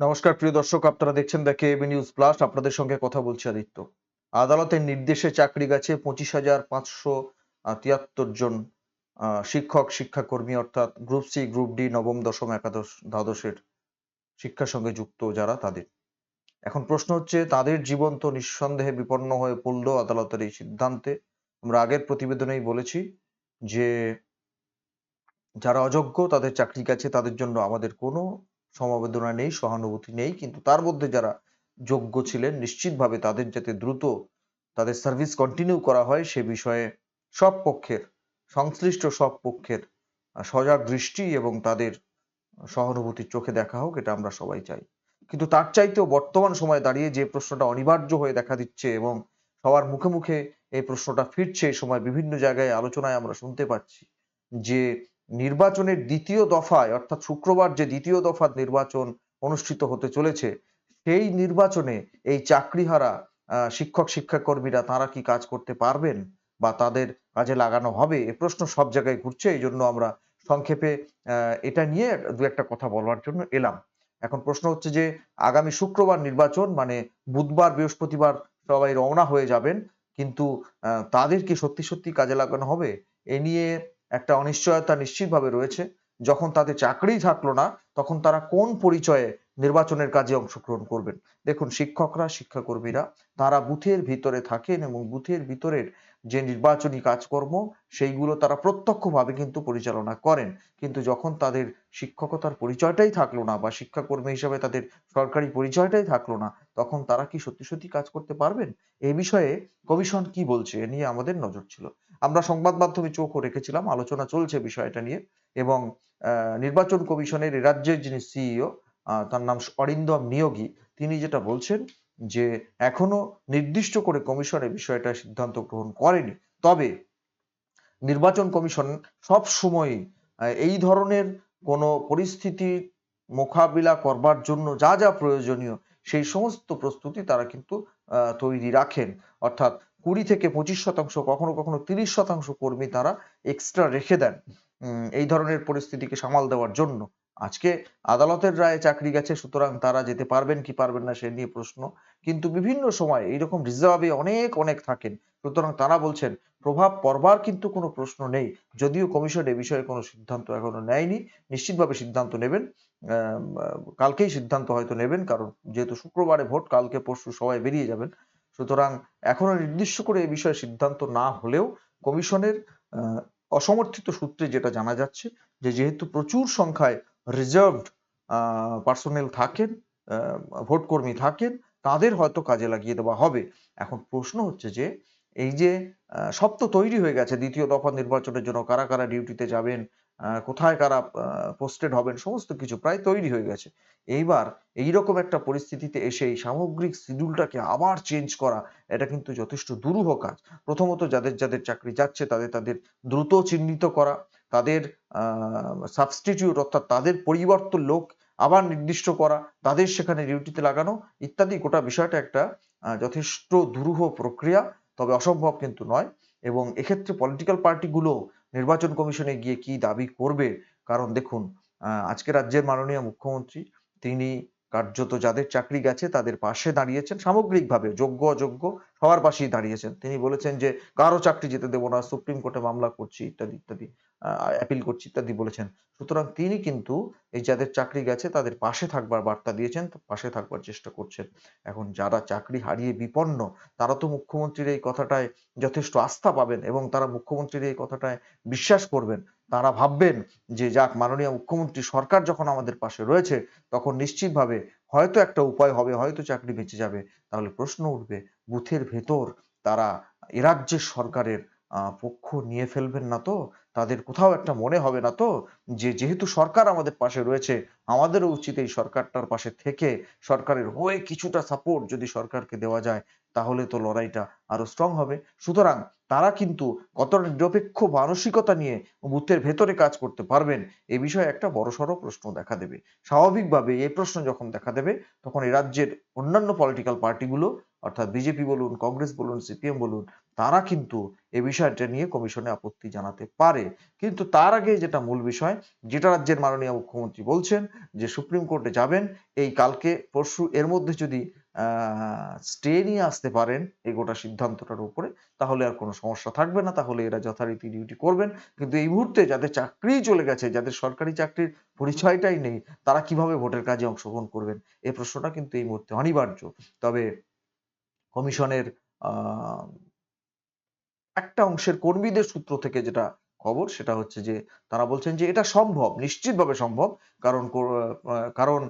নমস্কার, প্রিয় দর্শক, আপনারা দেখছেন দেখে এবি নিউজ প্লাস। আপনাদের সঙ্গে কথা বলছি আদিত্য। আদালতের নির্দেশে চাকরি গেছে পঁচিশ হাজার পাঁচশো তিয়াত্তর জন শিক্ষক, শিক্ষাকর্মী, অর্থাৎ গ্রুপ সি, গ্রুপ ডি, নবম, দশম, একাদশ, দ্বাদশের শিক্ষার সঙ্গে যুক্ত যারা তাদের। এখন প্রশ্ন হচ্ছে, তাদের জীবন তো নিঃসন্দেহে বিপন্ন হয়ে পড়ল আদালতের এই সিদ্ধান্তে। আমরা আগের প্রতিবেদনেই বলেছি যে, যারা অযোগ্য তাদের চাকরি গেছে, তাদের জন্য আমাদের কোনো সমবেদনা নেই, সহানুভূতি নেই, কিন্তু তার মধ্যে যারা যোগ্য ছিলেন, নিশ্চিতভাবে তাদের যাতে দ্রুত তাদের সার্ভিস কন্টিনিউ করা হয়, সে বিষয়ে সব পক্ষের, সংশ্লিষ্ট সব পক্ষের সজাগ দৃষ্টি এবং তাদের সহানুভূতির চোখে দেখা হোক, এটা আমরা সবাই চাই। কিন্তু তার চাইতেও বর্তমান সময়ে দাঁড়িয়ে যে প্রশ্নটা অনিবার্য হয়ে দেখা দিচ্ছে এবং সবার মুখে মুখে এই প্রশ্নটা ফিরছে এই সময় বিভিন্ন জায়গায় আলোচনায় আমরা শুনতে পাচ্ছি যে নির্বাচনের দ্বিতীয় দফায়, অর্থাৎ শুক্রবার যে দ্বিতীয় দফার নির্বাচন অনুষ্ঠিত হতে চলেছে, সেই নির্বাচনে এই চাকরিহারা শিক্ষক, শিক্ষাকর্মীরা তারা কি কাজ করতে পারবেন বা তাদের কাজে লাগানো হবে? এ প্রশ্ন সব জায়গায় ঘুরছে, এই জন্য আমরা সংক্ষেপে এটা নিয়ে দু একটা কথা বলার জন্য এলাম। এখন প্রশ্ন হচ্ছে যে, আগামী শুক্রবার নির্বাচন মানে বুধবার, বৃহস্পতিবার সবাই রওনা হয়ে যাবেন, কিন্তু তাদের কি সত্যি সত্যি কাজে লাগানো হবে? এ নিয়ে একটা অনিশ্চয়তা নিশ্চিতভাবে রয়েছে। যখন তাদের চাকরি থাকল না, তখন তারা কোন পরিচয়ে নির্বাচনের কাজে অংশগ্রহণ করবেন? দেখুন, শিক্ষকরা, শিক্ষাকর্মীরা, তারা বুথের ভিতরে থাকেন এবং বুথের ভিতরের যে নির্বাচনী কাজকর্ম, সেইগুলো তারা প্রত্যক্ষভাবে কিন্তু পরিচালনা করেন। কিন্তু যখন তাদের শিক্ষকতার পরিচয়টাই থাকল না বা শিক্ষাকর্মী হিসেবে তাদের সরকারি পরিচয়টাই থাকল না, তখন তারা কি সত্যি সত্যি কাজ করতে পারবেন? এই বিষয়ে কমিশন কি বলছে? এ নিয়ে আমাদের নজর ছিল। আমরা সংবাদ মাধ্যমে চোখও রেখেছিলাম, আলোচনা চলছে বিষয়টা নিয়ে এবং নির্বাচন কমিশনের রাজ্যের যিনি সিইও তার নাম অরিন্দম নিয়োগী, তিনি যেটা বলছেন যে এখনও নির্দিষ্ট করে কমিশন এ বিষয়টা সিদ্ধান্ত গ্রহণ করেনি। তবে নির্বাচন কমিশন সব সময় এই ধরনের কোনো পরিস্থিতি মোকাবিলা করবার জন্য যা যা প্রয়োজনীয় সেই সমস্ত প্রস্তুতি তারা কিন্তু তৈরি রাখেন। অর্থাৎ কুড়ি থেকে পঁচিশ শতাংশ, কখনো কখনো তিরিশ শতাংশ কর্মী তারা এক্সট্রা রেখে দেন এই ধরনের পরিস্থিতিকে সামাল দেওয়ার জন্য। আজকে আদালতের রায়ে চাকরি গেছে, সুতরাং তারা যেতে পারবেন কি পারবেন না সে নিয়ে প্রশ্ন। কিন্তু বিভিন্ন সময় এইরকম রিজার্ভে অনেক অনেক থাকেন। সুতরাং তারা বলছেন, প্রভাব পড়বার কিন্তু কোনো প্রশ্ন নেই। যদিও কমিশন এ বিষয়ে কোনো সিদ্ধান্ত এখনও নেয়নি। নিশ্চিতভাবে সিদ্ধান্ত নেবেন। কালকেই সিদ্ধান্ত হয়তো নেবেন, কারণ যেহেতু শুক্রবারে ভোট, কালকে, পরশু সবাই বেরিয়ে যাবেন। সুতরাং এখনও নির্দিষ্ট করে এ বিষয়ে সিদ্ধান্ত না হলেও কমিশনের অসমর্থিত সূত্রে যেটা জানা যাচ্ছে যে যেহেতু প্রচুর সংখ্যায় রিজার্ভড পার্সোনেল থাকেন ভোটকর্মী থাকেন, তাদের হয়তো কাজে লাগিয়ে দেওয়া হবে। এখন প্রশ্ন হচ্ছে যে এই যে সব তো তৈরি হয়ে গেছে, দ্বিতীয় দফা নির্বাচনের জন্য কারা কারা ডিউটিতে যাবেন কোথায় কারা পোস্টেড হবেন, সমস্ত কিছু প্রায় তৈরি হয়ে গেছে। এইবার এইরকম একটা পরিস্থিতিতে এসে এই সামগ্রিক শিডিউলটাকে আবার চেঞ্জ করা, এটা কিন্তু যথেষ্ট দুরূহ কাজ। প্রথমত যাদের যাদের চাকরি যাচ্ছে, তাদের তাদের দ্রুত চিহ্নিত করা, তাদের সাবস্টিটিউট অর্থাৎ তাদের পরিবর্তন লোক আবার নির্দিষ্ট করা, তাদের সেখানে ডিউটিতে লাগানো ইত্যাদি গোটা বিষয়টা একটা যথেষ্ট দুরূহ প্রক্রিয়া, তবে অসম্ভব কিন্তু নয়। এবং এক্ষেত্রে পলিটিক্যাল পার্টিগুলো নির্বাচন কমিশনে গিয়ে কি দাবি করবে? কারণ দেখুন আজকে রাজ্যের মাননীয় মুখ্যমন্ত্রী তিনি কার্যত যাদের চাকরি গেছে তাদের পাশে দাঁড়িয়েছেন, সামগ্রিকভাবে যোগ্য, অযোগ্য সবার পাশেই দাঁড়িয়েছেন। তিনি বলেছেন যে, কারও চাকরি যেতে দেবো না, সুপ্রিম কোর্টে মামলা করছি, ইত্যাদি ইত্যাদি অ্যাপিল করছি, ইত্যাদি, বলেছেন। সুতরাং তিনি কিন্তু এই যাদের চাকরি গেছে তাদের পাশে থাকবার বার্তা দিয়েছেন, পাশে থাকবার চেষ্টা করছেন। এখন যারা চাকরি হারিয়ে বিপন্ন, তারা তো মুখ্যমন্ত্রীর এই কথাটায় যথেষ্ট আস্থা পাবেন এবং তারা মুখ্যমন্ত্রীর এই কথাটায় বিশ্বাস করবেন। তারা ভাববেন যে যাক, মাননীয় মুখ্যমন্ত্রী সরকার যখন আমাদের পাশে রয়েছে, তখন নিশ্চিতভাবে হয়তো একটা উপায় হবে, হয়তো চাকরি বেঁচে যাবে। তাহলে প্রশ্ন উঠবে, বুথের ভেতর তারা এ রাজ্যের সরকারের পক্ষ নিয়ে ফেলবেন না তো? তাদের কোথাও একটা মনে হবে না তো? যে যেহেতু সরকার আমাদের পাশে রয়েছে, আমাদেরও উচিত এই সরকারটার পাশে থেকে সরকারের হয়ে কিছুটা সাপোর্ট যদি সরকারকে দেওয়া যায়, তাহলে তো লড়াইটা আরও স্ট্রং হবে। সুতরাং তারা কিন্তু কতটা নিরপেক্ষ মানসিকতা নিয়ে বুথের ভেতরে কাজ করতে পারবেন, এ বিষয়ে একটা বড়সড় প্রশ্ন দেখা দেবে। স্বাভাবিকভাবে এই প্রশ্ন যখন দেখা দেবে, তখন এই রাজ্যের অন্যান্য পলিটিক্যাল পার্টিগুলো অর্থাৎ বিজেপি বলুন কংগ্রেস বলুন সিপিএম বলুন তারা কিন্তু এ বিষয়টা নিয়ে কমিশনে আপত্তি জানাতে পারে। কিন্তু তার আগে যেটা মূল বিষয়, যেটা রাজ্যের মাননীয় মুখ্যমন্ত্রী বলছেন যে সুপ্রিম কোর্টে যাবেন, এই কালকে পরশু এর মধ্যে যদি স্টে নিয়ে আসতে পারেন এই গোটা সিদ্ধান্তটার উপরে, তাহলে আর কোনো সমস্যা থাকবে না। তাহলে এরা যথারীতি ডিউটি করবেন। কিন্তু এই মুহূর্তে যাদের চাকরি চলে গেছে, যাদের সরকারি চাকরির পরিচয়টাই নেই, তারা কীভাবে ভোটের কাজে অংশগ্রহণ করবেন? এই প্রশ্নটা কিন্তু এই মুহূর্তে অনিবার্য। তবে কমিশনের একটা অংশের কর্মীদের সূত্র থেকে যেটা খবর, সেটা হচ্ছে যে তারা বলছেন যে এটা সম্ভব, নিশ্চিতভাবে সম্ভব। কারণ কারণ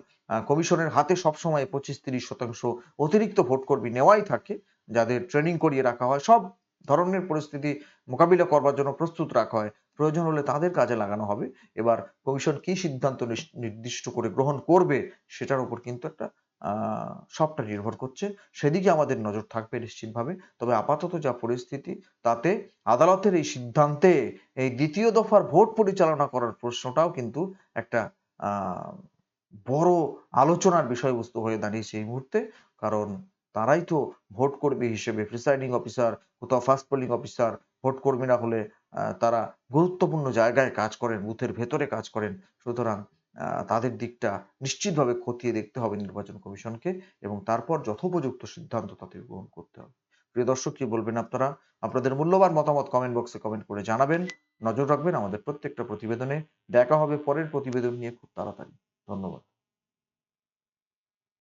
কমিশনের হাতে সবসময় পঁচিশ তিরিশ শতাংশ অতিরিক্ত ভোট কর্মী নেওয়াই থাকে, যাদের ট্রেনিং করিয়ে রাখা হয়। সব ধরনের পরিস্থিতি মোকাবিলা করবার জন্য প্রস্তুত রাখা হয়। প্রয়োজন হলে তাদের কাজে লাগানো হবে। এবার কমিশন কি সিদ্ধান্ত নির্দিষ্ট করে গ্রহণ করবে, সেটার উপর কিন্তু একটা সবটা নির্ভর করছে। সেদিকে আমাদের নজর থাকবে নিশ্চিতভাবে। তবে আপাতত যা পরিস্থিতি, তাতে আদালতের এই সিদ্ধান্তে এই দ্বিতীয় দফার ভোট পরিচালনা করার প্রশ্নটাও কিন্তু একটা বড় আলোচনার বিষয়বস্তু হয়ে দাঁড়িয়েছে এই মুহূর্তে। কারণ তারাই তো ভোট কর্মী হিসেবে প্রিসাইডিং অফিসার, কোথাও ফার্স্ট পোলিং অফিসার, ভোট কর্মীরা হলে তারা গুরুত্বপূর্ণ জায়গায় কাজ করেন, বুথের ভেতরে কাজ করেন। সুতরাং তাদের দিকটা নিশ্চিতভাবে খতিয়ে দেখতে হবে নির্বাচন কমিশনকে এবং তারপর যথোপযুক্ত সিদ্ধান্ত তাদের গ্রহণ করতে হবে। প্রিয় দর্শক, কি বলবেন আপনারা? আপনাদের মূল্যবান মতামত কমেন্ট বক্সে কমেন্ট করে জানাবেন। নজর রাখবেন আমাদের প্রত্যেকটা প্রতিবেদনে। দেখা হবে পরের প্রতিবেদন নিয়ে খুব তাড়াতাড়ি। ধন্যবাদ।